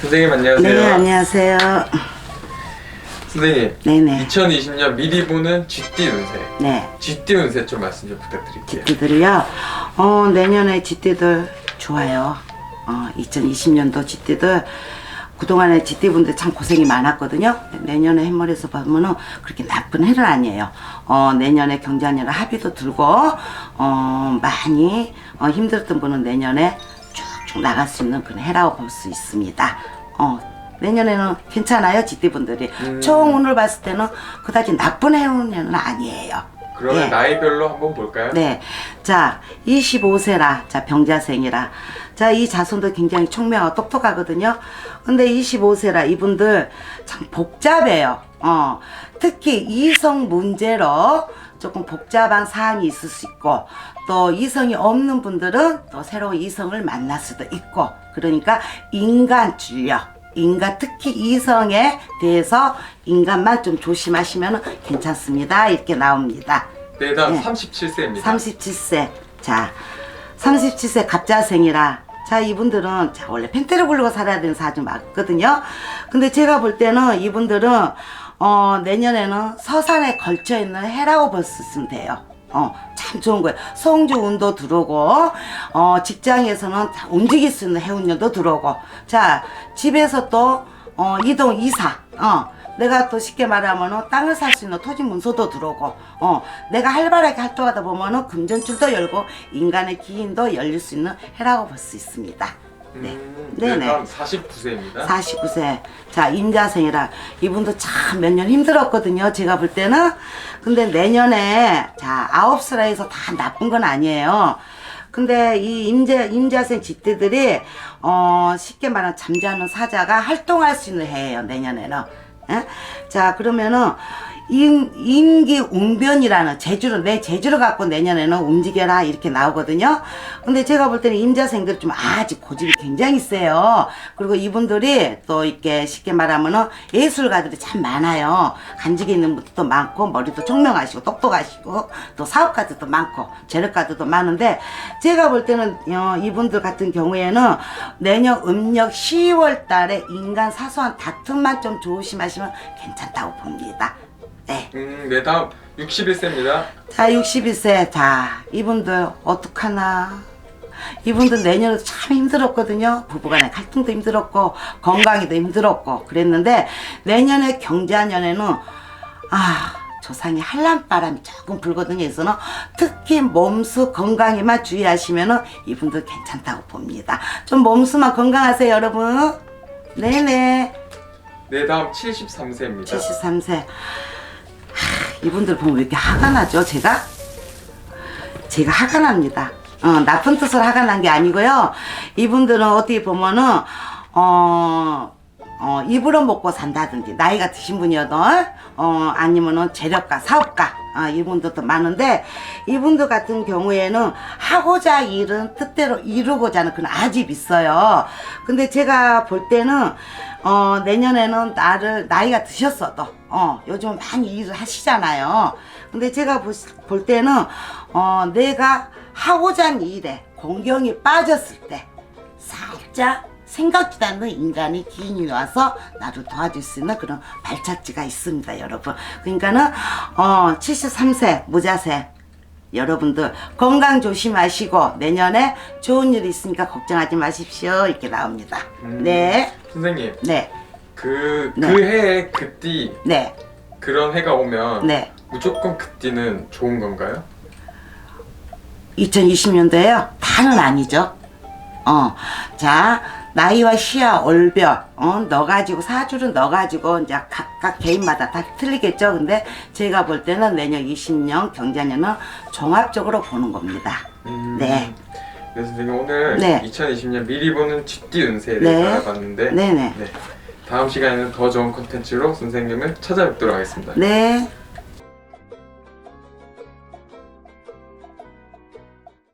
선생님 안녕하세요. 네, 안녕하세요. 선생님, 네네. 2020년 미리 보는 쥐띠 운세. 네. 쥐띠 운세 좀 말씀 좀 부탁드릴게요. 쥐띠들이요. 어, 내년에 쥐띠들 좋아요. 어, 2020년도 쥐띠들 그동안에 쥐띠분들 참 고생이 많았거든요. 내년에 해머리에서 보면은 그렇게 나쁜 해는 아니에요. 어, 내년에 경자년에 합의도 들고, 어, 많이 어, 힘들었던 분은 내년에 나갈 수 있는 그런 해라고 볼 수 있습니다. 어, 내년에는 괜찮아요, 쥐띠분들이. 음. 총 운을 봤을 때는 그다지 나쁜 해는 아니에요. 그러면 예. 나이별로 한번 볼까요? 네. 자, 25세라. 자, 병자생이라. 자, 이 자손도 굉장히 총명하고 똑똑하거든요. 근데 25세라 이분들 참 복잡해요. 어. 특히 이성 문제로 조금 복잡한 사항이 있을 수 있고, 또 이성이 없는 분들은 또 새로운 이성을 만날 수도 있고, 그러니까 인간주의요. 인간, 특히 이성에 대해서 인간만 좀 조심하시면 괜찮습니다. 이렇게 나옵니다. 네, 다음 네. 37세입니다. 37세. 자, 37세 갑자생이라. 자, 이분들은, 자, 원래 펜트를 굴르고 살아야 되는 사주 맞거든요. 근데 제가 볼 때는 이분들은, 어, 내년에는 서산에 걸쳐있는 해라고 볼 수 있으면 돼요. 어, 참 좋은 거예요. 성주 운도 들어오고, 어, 직장에서는 다 움직일 수 있는 해운년도 들어오고, 자, 집에서 또, 어, 이동, 이사, 어, 내가 또 쉽게 말하면은 땅을 살 수 있는 토지 문서도 들어오고, 어, 내가 활발하게 활동하다 보면은 금전줄도 열고 인간의 기인도 열릴 수 있는 해라고 볼 수 있습니다. 네. 음, 네, 네네. 다음 49세입니다. 49세. 자, 임자생이라. 이분도 참 몇 년 힘들었거든요. 제가 볼 때는. 근데 내년에, 자, 아홉 수라 해서 다 나쁜 건 아니에요. 근데 이 임자, 임자생 집들들이, 어, 쉽게 말하면 잠자는 사자가 활동할 수 있는 해예요. 내년에는. 예? 자, 그러면은, 임, 임기 웅변이라는 제주를, 내 제주를 갖고 내년에는 움직여라. 이렇게 나오거든요. 근데 제가 볼 때는 임자생들 좀 아직 고집이 굉장히 세요. 그리고 이분들이 또 이렇게 쉽게 말하면은 예술가들이 참 많아요. 간직이 있는 분도 많고, 머리도 총명하시고, 똑똑하시고, 또 사업가들도 많고, 재력가들도 많은데, 제가 볼 때는 어, 이분들 같은 경우에는 내년 음력 10월 달에 인간 사소한 다툼만 좀 조심하시면 괜찮다고 봅니다. 네. 음, 네, 다음 61세입니다. 자, 61세. 자, 이분들 어떡하나. 이분들 내년에도 참 힘들었거든요. 부부간의 갈등도 힘들었고, 건강에도 힘들었고, 그랬는데, 내년에 경자년에는, 아, 조상이 한란바람이 조금 불거든요. 그래서는 특히 몸수 건강에만 주의하시면은 이분들 괜찮다고 봅니다. 좀 몸수만 건강하세요, 여러분. 네네. 네, 다음 73세입니다. 73세. 이분들 보면 왜 이렇게 화가 나죠, 제가? 제가 화가 납니다. 어, 나쁜 뜻으로 화가 난 게 아니고요. 이분들은 어떻게 보면은, 어, 어, 입으로 먹고 산다든지, 나이가 드신 분이어도, 어, 아니면은 재력가, 사업가, 아, 이분들도 많은데, 이분들 같은 경우에는 하고자 일은 뜻대로 이루고자 하는 그런 아집이 있어요. 근데 제가 볼 때는, 어, 내년에는 나를, 나이가 드셨어도, 어, 요즘 많이 일을 하시잖아요. 근데 제가 볼, 볼 때는, 어, 내가 하고자 하는 일에 공경이 빠졌을 때, 살짝 생각지도 않는 인간이 기인이 와서 나를 도와줄 수 있는 그런 발자취가 있습니다, 여러분. 그러니까는, 어, 73세, 무자세. 여러분들 건강 조심하시고 내년에 좋은 일이 있으니까 걱정하지 마십시오. 이렇게 나옵니다. 음. 네, 선생님, 네, 그, 네. 그 해에 그띠, 네, 그런 해가 오면 네. 무조건 그띠는 좋은 건가요? 2020년도에요. 다는 아니죠. 어, 자, 나이와 시야, 월별, 어, 넣어가지고, 사주를 넣어가지고, 이제 각각 개인마다 다 틀리겠죠. 근데 제가 볼 때는 내년 20년 경자년은 종합적으로 보는 겁니다. 음, 네. 네, 선생님 오늘 네. 2020년 미리 보는 쥐띠 운세에 네. 대해서 알아봤는데 네네. 네. 다음 시간에는 더 좋은 콘텐츠로 선생님을 찾아뵙도록 하겠습니다. 네.